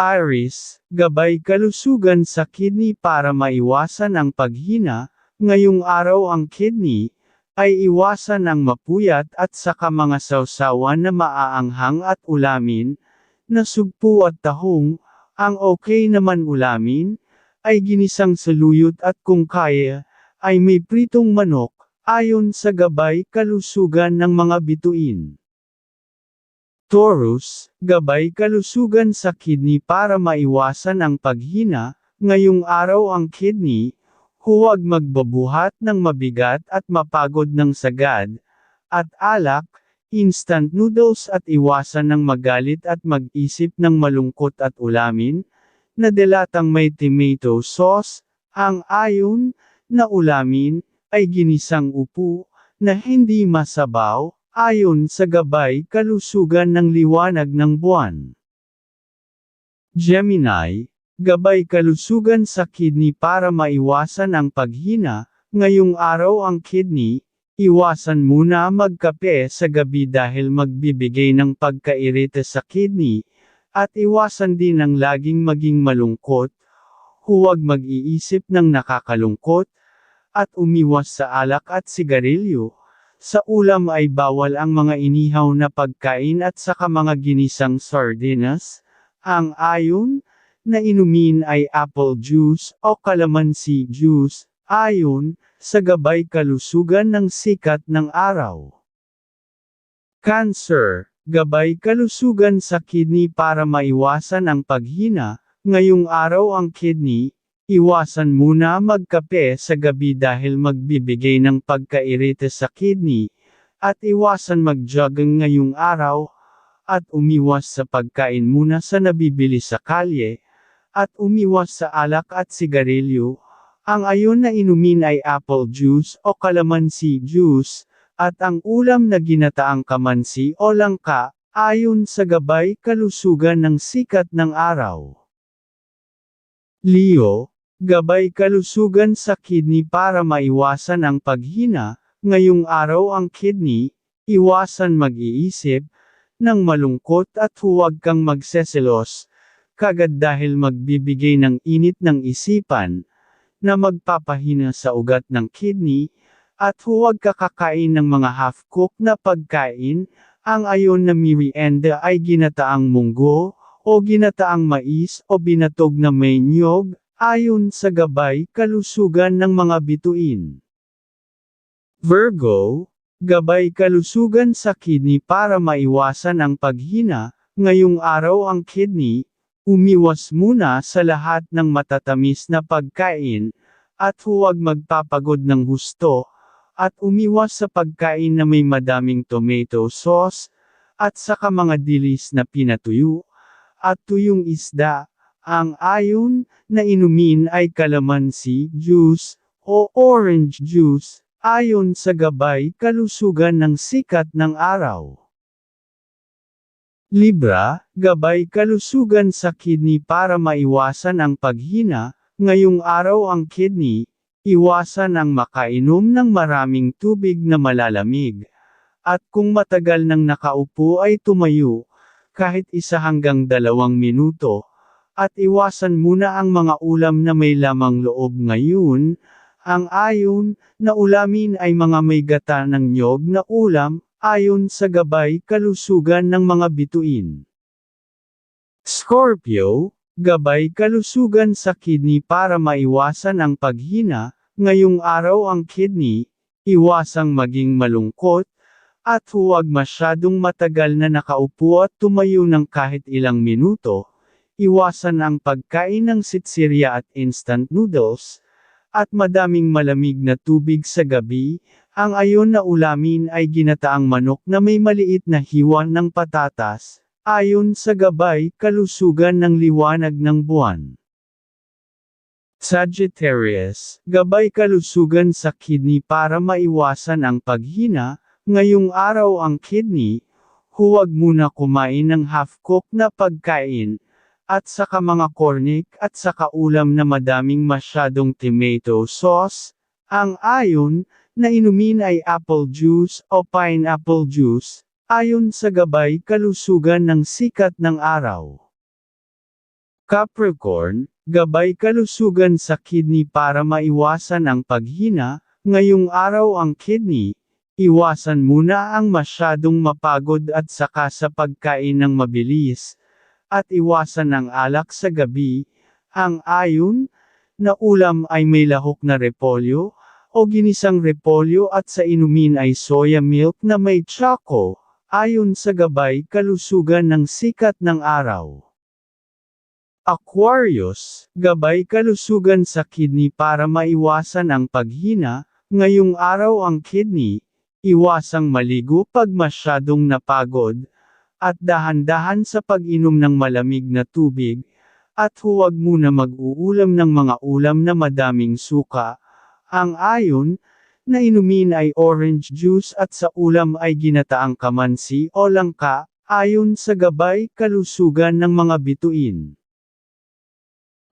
Iris, gabay kalusugan sa kidney para maiwasan ang paghina, ngayong araw ang kidney, ay iwasan ang mapuyat at saka mga sausawan na maaanghang at ulamin, na sugpo at tahong, ang okay naman ulamin, ay ginisang saluyot at kung kaya, ay may pritong manok, ayon sa gabay kalusugan ng mga bituin. Taurus, gabay kalusugan sa kidney para maiwasan ang paghina, ngayong araw ang kidney, huwag magbabuhat ng mabigat at mapagod ng sagad, at alak, instant noodles at iwasan ng magalit at mag-isip ng malungkot at ulamin, na delatang may tomato sauce, ang ayon, na ulamin, ay ginisang upo, na hindi masabaw, ayon sa gabay kalusugan ng liwanag ng buwan. Gemini, gabay kalusugan sa kidney para maiwasan ang paghina, ngayong araw ang kidney, iwasan muna magkape sa gabi dahil magbibigay ng pagkairita sa kidney, at iwasan din ang laging maging malungkot, huwag mag-iisip ng nakakalungkot, at umiwas sa alak at sigarilyo, sa ulam ay bawal ang mga inihaw na pagkain at saka mga ginisang sardinas. Ang ayon, na inumin ay apple juice o calamansi juice, ayon, sa gabay kalusugan ng sikat ng araw. Cancer, gabay kalusugan sa kidney para maiwasan ang paghina, ngayong araw ang kidney, Iwasan muna magkape sa gabi dahil magbibigay ng pagkairita sa kidney, at iwasan mag-jogging ngayong araw, at umiwas sa pagkain muna sa nabibili sa kalye, at umiwas sa alak at sigarilyo. Ang ayon na inumin ay apple juice o calamansi juice, at ang ulam na ginataang kamansi o langka, ayon sa gabay kalusugan ng sikat ng araw. Leo, Gabay kalusugan sa kidney para maiwasan ang paghina, ngayong araw ang kidney, iwasan mag-iisip, ng malungkot at huwag kang magseselos, kagad dahil magbibigay ng init ng isipan, na magpapahina sa ugat ng kidney, at huwag kakakain ng mga half-cooked na pagkain, ang ayon na merienda ay ginataang munggo, o ginataang mais o binatog na may niyog, ayon sa gabay kalusugan ng mga bituin. Virgo, gabay kalusugan sa kidney para maiwasan ang paghina, ngayong araw ang kidney, umiwas muna sa lahat ng matatamis na pagkain, at huwag magpapagod ng husto, at umiwas sa pagkain na may madaming tomato sauce, at saka mga dilis na pinatuyo, at tuyong isda, ang ayon na inumin ay calamansi juice o orange juice, ayon sa gabay kalusugan ng sikat ng araw. Libra, gabay kalusugan sa kidney para maiwasan ang paghina, ngayong araw ang kidney, iwasan ang makainom ng maraming tubig na malalamig. At kung matagal nang nakaupo ay tumayo, kahit isa hanggang dalawang minuto, at iwasan muna ang mga ulam na may lamang loob ngayon, ang ayon, na ulamin ay mga may gata ng nyog na ulam, ayon sa gabay kalusugan ng mga bituin. Scorpio, gabay kalusugan sa kidney para maiwasan ang paghina, ngayong araw ang kidney, iwasang maging malungkot, at huwag masyadong matagal na nakaupo at tumayo ng kahit ilang minuto, Iwasan ang pagkain ng sitsirya at instant noodles, at madaming malamig na tubig sa gabi, ang ayon na ulamin ay ginataang manok na may maliit na hiwa ng patatas, ayon sa gabay kalusugan ng liwanag ng buwan. Sagittarius, gabay kalusugan sa kidney para maiwasan ang paghina, ngayong araw ang kidney, huwag muna kumain ng half-cooked na pagkain, at saka mga cornic at saka ulam na madaming masyadong tomato sauce, ang ayon, na inumin ay apple juice o pineapple juice, ayon sa gabay kalusugan ng sikat ng araw. Capricorn, gabay kalusugan sa kidney para maiwasan ang paghina, ngayong araw ang kidney, iwasan muna ang masyadong mapagod at saka sa pagkain ng mabilis, at iwasan ang alak sa gabi, ang ayon, na ulam ay may lahok na repolyo, o ginisang repolyo at sa inumin ay soya milk na may tsako, ayon sa gabay kalusugan ng sikat ng araw. Aquarius, gabay kalusugan sa kidney para maiwasan ang paghina, ngayong araw ang kidney, iwasang maligo pag masyadong napagod, at dahan-dahan sa pag-inom ng malamig na tubig, at huwag muna mag-uulam ng mga ulam na madaming suka. Ang ayon, na inumin ay orange juice at sa ulam ay ginataang kamansi o langka, ayon sa gabay kalusugan ng mga bituin.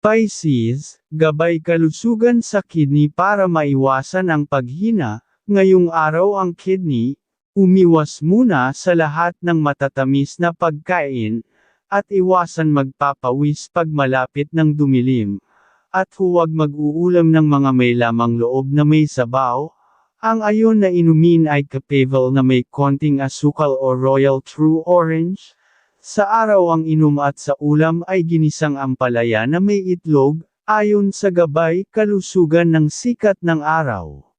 Pisces, gabay kalusugan sa kidney para maiwasan ang paghina, ngayong araw ang kidney, umiwas muna sa lahat ng matatamis na pagkain, at iwasan magpapawis pag malapit ng dumilim, at huwag mag-uulam ng mga may lamang loob na may sabaw, ang ayon na inumin ay kapavel na may konting asukal o royal true orange, sa araw ang inom at sa ulam ay ginisang ampalaya na may itlog, ayon sa gabay kalusugan ng sikat ng araw.